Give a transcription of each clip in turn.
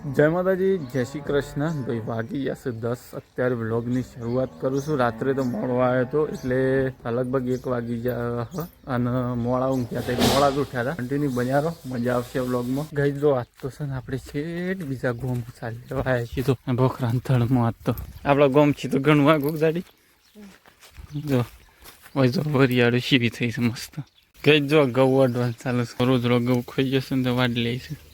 જય માતાજી, જય શ્રી કૃષ્ણ. ભાઈ વાગી છે દસ. અત્યારે વ્લોગની શરૂઆત કરું છું. રાત્રે તો મોડો આવ્યો હતો એટલે લગભગ એક વાગી ગયા. અને મોડા ઊંઘ્યા હતા. મોડા ઉઠ્યા હતા. કન્ટિન્યુ બન્યા મજા આવશે વ્લોગમાં. ગઈ જો આજ તો છે ને આપણે છેટ બીજા ગોમ ચાલી લેવા આવ્યા છીએ તો. ભોખરા થળમાં આજ તો. આપણા ગોમ છે તો ઘણું આ ગાડી. જો હોય જો વરિયાળું શીવી થઈ છે મસ્ત. ગઈ જો ઘઉં અડવાન્સ ચાલુ રોજ રોજ ઘઉં ખાઈ જશે ને તો વાડી લઈશું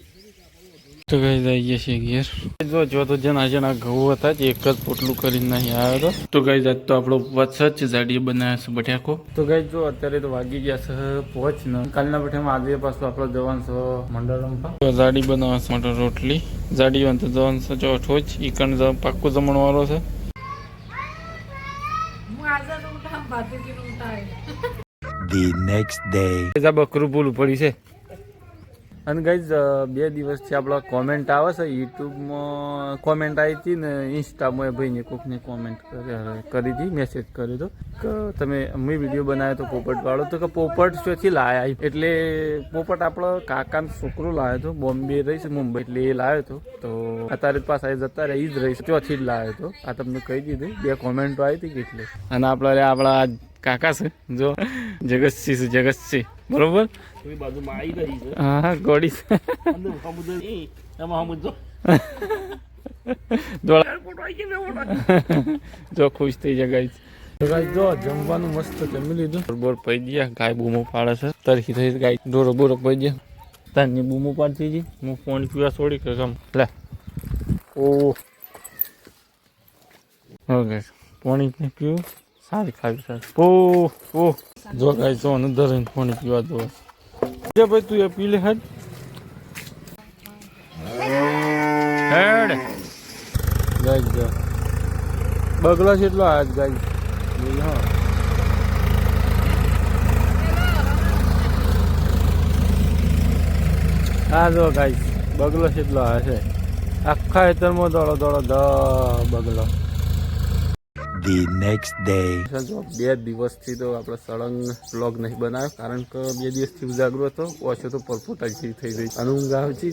તો ગઈ જઈએ છે ઘેર. જો જો તો આજે જણા ઘઉં હતા જ એક જ પોટલું કરીને નહીં આવ્યો હતો. તો ગઈ આજ તો આપણો વચ્ચે જ જાડીએ બનાવ્યો છે બટાકો. તો ગઈ જો અત્યારે તો વાગી ગયા છે પહોંચ ને. કાલના બઠામાં આજે પાછો આપણો જવાન છે મંડળમ જાડી બનાવે છે માટે રોટલી. જાડી વાંધો જવાન છે જો ઠોચ. ઈકણ પાક્કું જમણ વાળો છે The next day. બકરું ભૂલું પડી છે. અને ગઈઝ બે દિવસથી આપણા કોમેન્ટ આવે છે. યુટ્યુબમાં કોમેન્ટ આવી હતી ને ઇન્સ્ટામાં ભાઈને કોકને કોમેન્ટ કરી હતી મેસેજ કર્યો હતો કે તમે મેં વીડિયો બનાવ્યો તો પોપટ વાળો. તો કે પોપટ શોથી લાયા એટલે પોપટ આપણો કાકાનો છોકરો લાવ્યો હતો, બોમ્બે રહીશ મુંબઈ. એટલે એ લાવ્યો હતો. તો અત્યારે પાસે જતા રહી જ રહીશ ચોથી જ લાવ્યો હતો. આ તમને કહી દીધું. બે કોમેન્ટો આવી હતી કેટલી. અને આપણા આપણા કાકા છે, જો, જગતસિંહ છે, જગતસિંહ. બરોબર? બાજુમાં આવી રહી છે હા હા ગોડી અંદર સમુદ્ર એમાં સમુદ્ર જો ખુશ થઈ જગાય ગાઈસ જો જમવાનું મસ્ત જમી લીધું બોર પડી ગયા ગાય બૂમો પાડે છે તરખી થઈ ગાય ડોરો બોરો પડી ગયા તારની બૂમો પાડતી હતી હું ફોન પીવા છોડી કે ગમ લે ઓ ઓકે પાણી ને પીવું સારી ખાવી સારી ઓ ઓ જો ગાય જો અંદર પાણી પીવા દો જે ભાઈ તું એ પી લે હેડ. હેડ. ગાય જા બગલો છે એટલો આજ ગાય હા. આ જો ગાય બગલો છે એટલો આ છે. આખા હેતરમાં દોડો દોડો ધ બગલો. The નેક્સ્ટ ડે જો બે દિવસથી તો આપણે સળંગ બ્લોગ નહીં બનાવ્યો કારણ કે બે દિવસથી ઉજાગરો હતો ઓછો તો પરફોટાજી જેવી થઈ ગઈ. અને ઊંઘ આવતી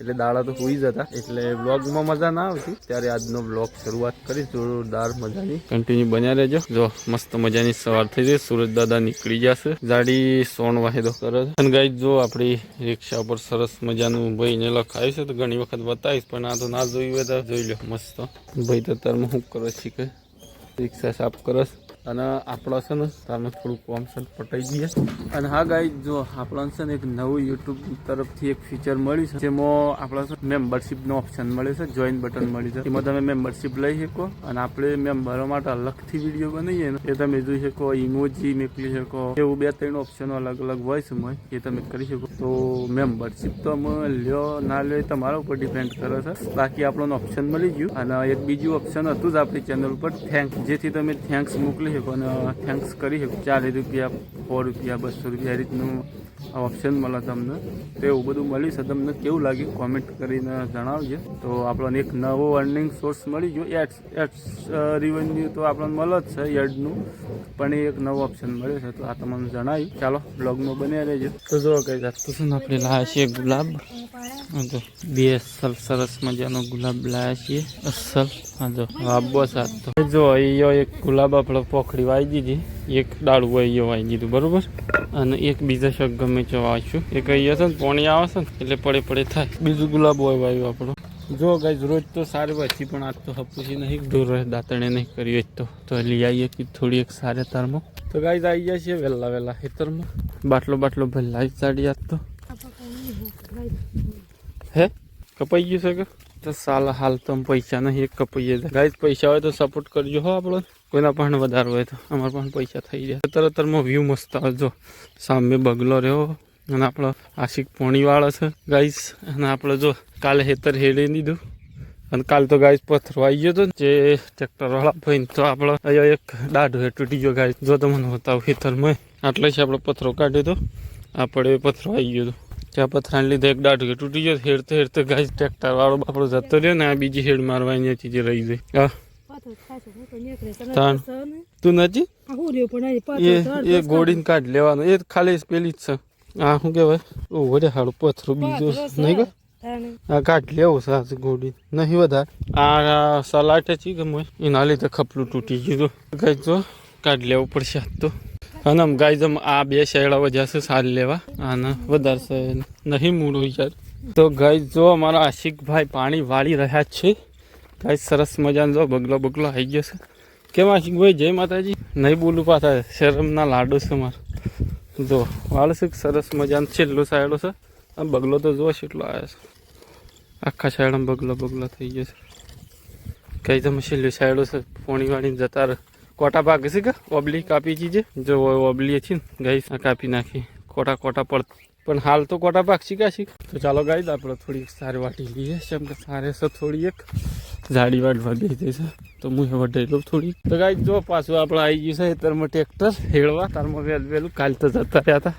એટલે દાડા તો હોઈ જતા એટલે બ્લોગમાં મજા ના આવતી. ત્યારે આજનો બ્લોગ શરૂઆત કરી જોરદાર મજાની. કન્ટિન્યુ બન્યા રહેજો. જો મસ્ત મજાની સવાર થઈ ગઈ સુરજ દાદા નીકળી જશે. જાડી સોણ વાહેદો. કરે છે અને ગાઈ જો આપણી રિક્ષા ઉપર સરસ મજાનું ભાઈને લખાયું છે તો ઘણી વખત બતાવીશ પણ આ તો ના જોયું હોય તો જોઈ લો. મસ્ત. ભાઈ તો તારમાં હું કરે છે કે? રિક્ષા સાફ કરસ. અને આપણો છે ને તમે થોડું કોમ છે પટાઈ જઈએ અને હા ગાઈ જો આપણને છે ને એક નવું યુટ્યુબ તરફથી એક ફીચર મળ્યું છે, જેમાં આપણે મેમ્બરશીપનો ઓપ્શન મળ્યો છે જોઈન બટન મળ્યું છે એમાં તમે મેમ્બરશીપ લઈ શકો અને આપણે મેમ્બરો માટે અલગથી વીડિયો બનાવીએ ને, એ તમે જોઈ શકો ઇમોજી મોકલી શકો, એવું બે ત્રણ ઓપ્શનો અલગ અલગ હોય છે એ તમે કરી શકો. તો મેમ્બરશીપ તો અમે લ્યો, ના લ્યો, એ તમારા ઉપર ડિપેન્ડ કરે છે. બાકી આપણને ઓપ્શન મળી ગયું. અને એક બીજું ઓપ્શન હતું જ આપણી ચેનલ ઉપર થેન્ક જેથી તમે થેન્ક્સ મોકલી શકો અને થેન્ક્સ કરી શકો. ચાલીસ રૂપિયા સો રૂપિયા, બસો રૂપિયા એ રીતનું ઓપ્શન મળે તમને. તો એવું બધું મળ્યું છે તમને કેવું લાગ્યું? કોમેન્ટ કરીને જણાવજો. તો આપણને એક નવો અર્નિંગ સોર્સ મળી ગયો. એડ્સ એડ્સ રિવન્યુ તો આપણને મળે જ છે એડનું પણ એ એક નવો ઓપ્શન મળ્યો છે. તો આ તમને જણાવ્યું. ચાલો બ્લોગમાં બન્યા રહેજો. તો જો કઈ જાત છે આપણે લાવ્યા છીએ ગુલાબ? બે સરસ મજાનો ગુલાબ લાવ્યા છીએ. અસલ જો આબો તો. જો અહીંયા એક ગુલાબ આપણે પોખડી વાવી દીધી. એક ડાળું અહીંયા વાવી દીધું બરોબર? અને એક બીજા શક ગમે છે વાવીશું એક અહીંયા છે ને પોણી આવે છે ને એટલે પડે પડે થાય. બીજું ગુલાબ હોય વાયું આપણો જો ગાઈઝ રોજ તો સારી વાંચી પણ આજ તો હપુસી નહીં દૂર રહે દાંતણે નહીં કરી હોય તો. તો લઈ આવીએ કે થોડી એક સારા તારમાં. તો ગાઈઝ આવી જાય છે વહેલા વહેલા ખેતરમાં. બાટલો બાટલો ભલા સાડી આજ તો. હે? કપાઈ ગયું છે કે? તો સાલ, હાલ તો પૈસા નહીં, એક કપાઈએ ગાઈઝ પૈસા હોય તો સપોર્ટ કરજો હો આપણો. કોઈના પણ વધારે હોય તો. અમારા પણ પૈસા થઈ જાય. તરત તરમાં વ્યૂ મસ્ત આવે. જો, સામે બગલો રહ્યો અને આપણો આશિક પોણીવાળો છે. ગાઈસ અને આપણે જો, કાલે હેતર હેડી દીધું. અને કાલ તો ગાઈસ પથ્થર આવી ગયો હતો જે ટ્રેક્ટર વાળા ભાઈ તો આપણો અહીંયા એક દાઢો તૂટી ગયો ગાઈસ જો તમને બતાવું હેતરમાં. આટલે છે આપણો પથ્થરો કાઢ્યો હતો આપણે પથ્થરો આવી ગયો હતો ત્યાં પથરાને લીધે એક દાઢ કે તૂટી ગયો. હેડતે હેડતે ગાય ટ્રેક્ટર વાળો બાપડો જતો રહ્યો ને આ બીજી હેડ મારવાની હતી જે રહી ગઈ. હા. તું નથી એ એ ગોળીને કાઢ લેવાનું. એ ખાલી પેલી જ છે. આ શું કહેવાય? ઓ વડે હાડું પથરું બીજું નહીં આ કાઢ લેવું સાસ ગોડી નહીં વધારે. આ સલાડ છે કે મોય એના લીધે ખપલું તૂટી ગયું કઈ જો કાઢ લેવું પડશે તો. અને જમ આ બે શેડાઓ જશે સારી લેવા અને વધારે છે નહીં મૂળું યાર. તો ગાય જો અમારા આશિકભાઈ પાણી વાળી રહ્યા છે. ગાય સરસ મજાનો જો બગલો બગલો આવી ગયો છે. કેમ આશિકભાઈ? જય માતાજી. નહીં બોલું પાછા. શરમના લાડુ છે મારે. જો, વાળ સરસ મજાનો છેલ્લો સાયડો છે. આ બગલો તો જુઓ છેટલો આવ્યો છે. આખા સાયડમાં બગલો બગલો થઈ ગયો છે. કઈ તમે છેલ્લું સાયડો છે. પોણી વાળીને જતા રહે. કોટા ભાગ છે કે? ઓબલી કાપી છે જો? ઓબલી હતી ને ગાઈ કાપી નાખી. કોટા કોટા પડ પણ હાલ તો કોટા ભાગ શીખા શીખ તો ચાલો ગાઈ આપણે થોડી સારી વાટી લઈએ. કેમ કે સારે છે થોડી એક. જાડી વાટવા દઈ દે છે. તો હું એ વઢાઈ લઉં થોડી તો ગાઈ જો પાછું આપણે આવી ગયું છે ખેતરમાં ટ્રેક્ટર હેળવા. તારમાં વહેલું વહેલું કાલ તો જતા રહ્યા હતા.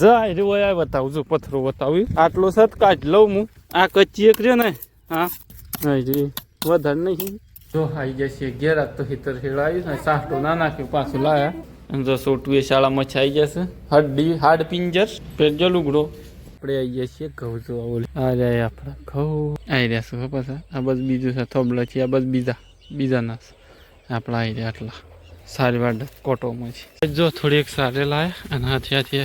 જા રે આ બતાવું જો પથરો બતાવું. આટલો સત કાઢ લઉં હું. આ કચ્ચી એક રહ્યો ને? હા. વધારે નહીં. જો આવી જશે ઘેર તો હિતર હેળાયું ને સાટો ના નાખ્યું પાછું લાયા જો સોટું એ શાળામાં છાઈ જશે હડ્ડી હાડ પિંજર પેજો ઉઘડો આપણે આવી ગયા છીએ ઘઉં જોવા બોલે આ રહ્યા આપણા ઘઉં આવી રહ્યા ખબર આ બસ બીજું છે થોબલા છે આ બસ બીજા બીજાના છે આપણા આવી રહ્યા આટલા સારી વાડ કોટોમાં છે જો થોડીક સારે લાયા અને હાથી હાથી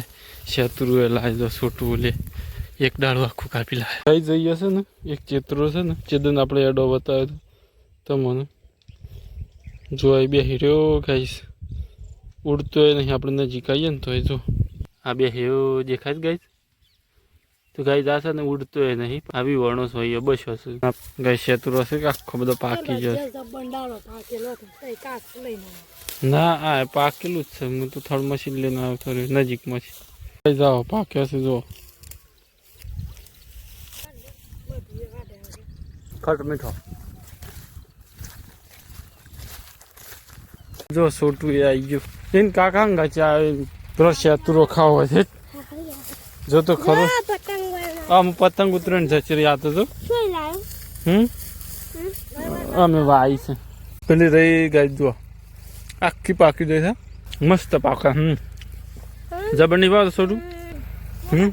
શેતરું એ લાવે જો છોટું લે એક ડાળું આખું કાપી લાય જઈ જઈએ છે ને એક ચિત્રો છે ને ચેદન આપણે એડો બતાવ્યો તમને જો એ બે હીરો ગાઈશ ઉડતો હોય નહીં, આપણે નજીક આવીએ ને તો એ જો. આ બે હીરો દેખાય ગાઈશ તો ગાઈ જાશે ને ઉડતો હોય નહીં, આવી વર્ણો હોય બસ હશે ગાય શેતરો હશે કે આખો બધો પાકી જશે ના, આ પાકેલું જ છે, હું તો થર્ડ મશીન લઈને આવતો રહ્યો નજીકમાં મશીન જાઓ પાક્યો હશે જો ખટ મીઠો. જો છોટું એ આવી ગયું. એને કાકા અંગા ચા બ્રશ યાતુરો ખાવો છે. જો તો ખરો. આમ પતંગ ઉતરણ જચરી આતો તો હમ? અમે વાઈ છે. પેલી રહી ગાય જો આખી પાકી જાય છે. મસ્ત પાકા હમ. જબર નહીં ભાવ છોડું હમ?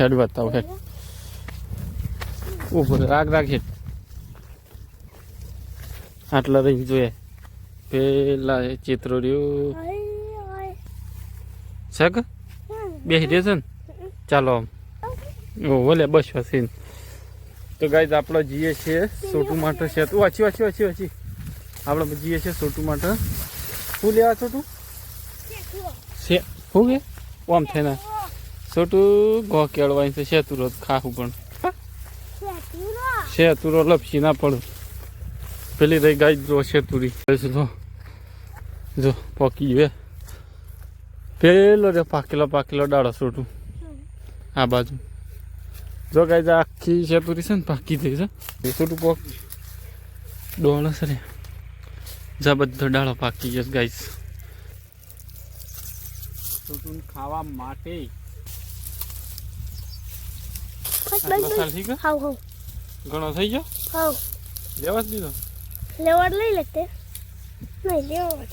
હેડ બતાવો હેડ. ઉપર રાગ રાગ હેડ. આટલા રહી જોઈએ. પેલા એ ચિત્રો રહ્યું. છે કે? બે ને? ચાલો આમ. ઓ ભલે બસ હસીન તો ગાઈઝ આપણે જઈએ છીએ સોટું માટે છે. તું વાંચી વાંચી વાંચી વાંચી આપણે જઈએ છીએ સોટું માટે. શું લેવા છોટું છે. શું કે? ઓમ થઈને સોટું ઘો કેળવાની છે. શેતુરો ખાવું પણ. શેતુરો લપસી ના પડું. પેલી રહી ગાય જો શેતુરી જો જો પકી ગયો પેલો રે પાકેલો પાકેલો ડાળો સોટું આ બાજુ. જો ગાય આખી શેતુરી છે ને પાકી થઈ છે. સોટું પોક. ડોળસ રે જા બધો ડાળો પાકી ગયો ગાઈસ સોટું ખાવા માટે. ઘણો થઈ ગયો? હાવ. લેવા જ દીધો? લેવડ લઈ લેતે. નહીં લેવડ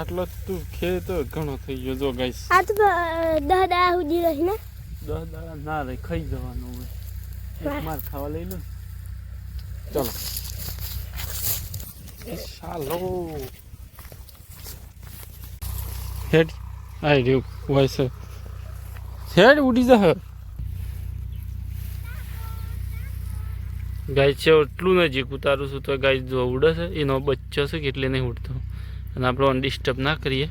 આટલો તું ખે તો ઘણો થઈ ગયો. જો ગાઈસ આ તો દહ દા સુધી રહી ને? દસ દાડા ના રહી ખાઈ જવાનું હોય એક માર ખાવા લઈ લો ચાલો. ચાલો હેડ. આઈ રહ્યું વોઇસ હેડ ઉડી જા. ગાય છે એટલું નજીક ઉતારું છું તો ગાય જો ઉડે છે એનો બચ્ચો છે કેટલે નહીં ઉડતો. અને આપણે ડિસ્ટર્બ ના કરીએ.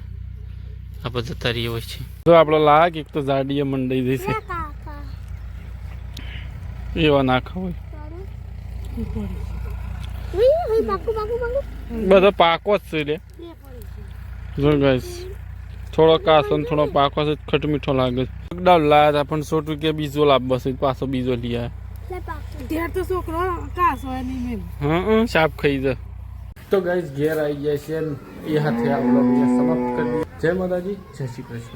આપણે જતા રહીએ હોય છે. તો આપણો લાગ એક તો જાડીએ મંડાઈ જશે એવા નાખા હોય. પાકું પાકું પાકું બધો પાકો જ છે લે જો ગાઈસ થોડો કાસો ને થોડો પાકો છે ખટ મીઠો લાગે છે. લોકડાઉન લાયા હતા પણ સો રૂપિયા બીજો લાભ છે પાછો બીજો લઈ આવ્યા તો છોકરો કાસો સાપ ખાઈ જાય. તો ગાઈસ ઘેર આવી જાય છે ને. એ હાથે આપણે સમાપ્ત કરી દઈએ. જય માતાજી જય શ્રી કૃષ્ણ.